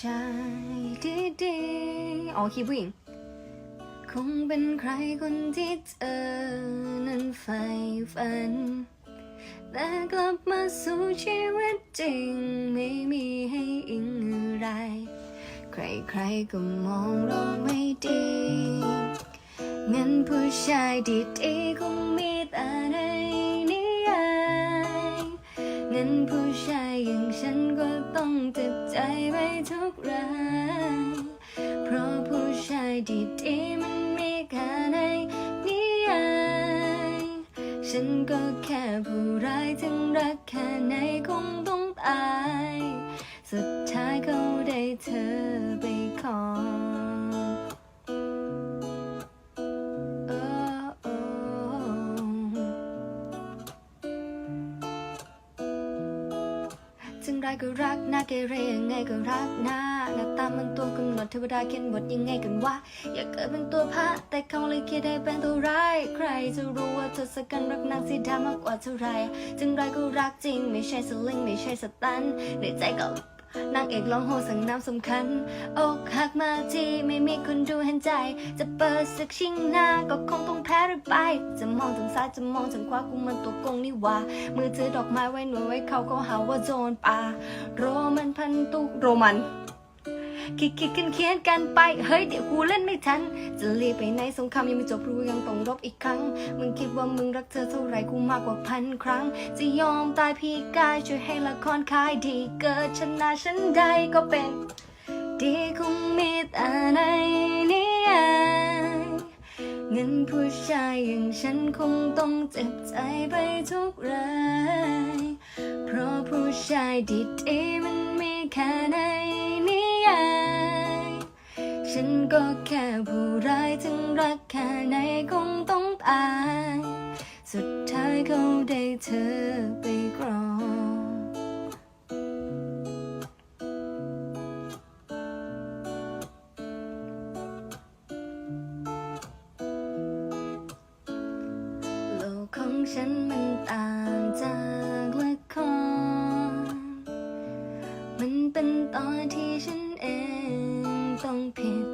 ชายดีๆอ๋อคีย์ผู้หญิง คงเป็นใครคนที่เธอนั้นใฝ่ฝัน แต่กลับมาสู่ชีวิตจริง ไม่มีให้อิงอะไร ใครๆก็มองเราไม่ดีงั้นผู้ชายดีๆคง งั้นผู้ชายอย่างฉันก็ต้องเจ็บใจไปทุกรายเพราะผู้ชายดีๆมันมีแค่ในนิยายฉันก็แค่ผู้ร้ายถึงรักแค่ไหนคงต้องตาย สุดท้ายเขาได้เธอไปขอ ไรก็รักนะเกเรยังไงก็รักนะหน้าตามันตัวกำหนดเทวดาเขียนบทยังไงกันวะอยากเกิดเป็นตัวพระแต่เขาเลยคิดได้เป็นตัวร้ายใครจะรู้ว่าเธอสกันรักนางสีดามากกว่าเท่าไรจึงไรก็รักจริงไม่ใช่สลิงไม่ใช่สตันในใจก็ นางเอกร้องโหสั่งน้ำสำคัญ อกหักมาที่ไม่มีคนดูเห็นใจ จะเปิดศึกชิงหน้าก็คงต้องแพ้หรือไป จะมองทางซ้ายจะมองทางขวากูมันตัวโกงนี่ว่า มือถือดอกไม้ไว้หน่วยไว้เขาก็หาว่าโจรป่า โรมันพันตุโรมัน คิดคิดกันเขียนกันไป เฮ้ยเดี๋ยวกูเล่นไม่ทัน จะรีบไปไหนสงครามยังไม่จบรู้ยังต้องรบอีกครั้ง มึงคิดว่ามึงรักเธอเท่าไหรกูมากกว่าพันครั้ง จะยอมตายพี่กายช่วยให้ละครขายดีเกิดชนะฉันใดก็เป็น ดีคงมีแต่ในนิยายเงินผู้ชายอย่างฉันคงต้องเจ็บใจไปทุกรายเพราะผู้ชายดีๆมันมีแค่ในนิยาย ฉันก็แค่ผู้ร้ายถึงรักแค่ไหนคงต้องตาย สุดท้ายเขาได้เธอไปกรองโลกของฉันมันต่างจากละคร มันเป็นตอนที่ฉันเองต้องผิด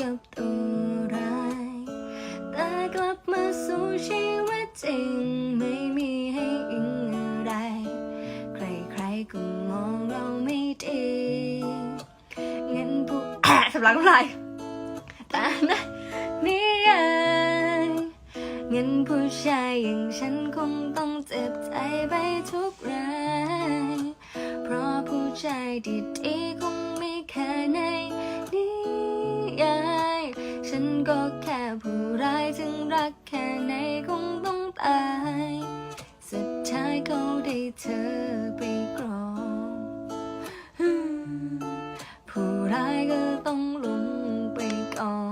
กับตัวร้าย แต่กลับมาสู่ชีวิตจริง ไม่มีให้อิงอะไร ใครๆก็มองเราไม่ดีงั้นผู้สำลักน้ำลายแต่นะนิยายงั้นผู้ชายอย่างฉันคงต้องเจ็บใจไปทุกราย เพราะผู้ชายดีๆคงไม่แค่ในนิยายฉัน ก็แค่ผู้ร้ายถึงรักแค่ไหนคงต้องตาย สุดท้ายเขาได้เธอไปกรองผู้ร้ายก็ต้องลงไปก่อน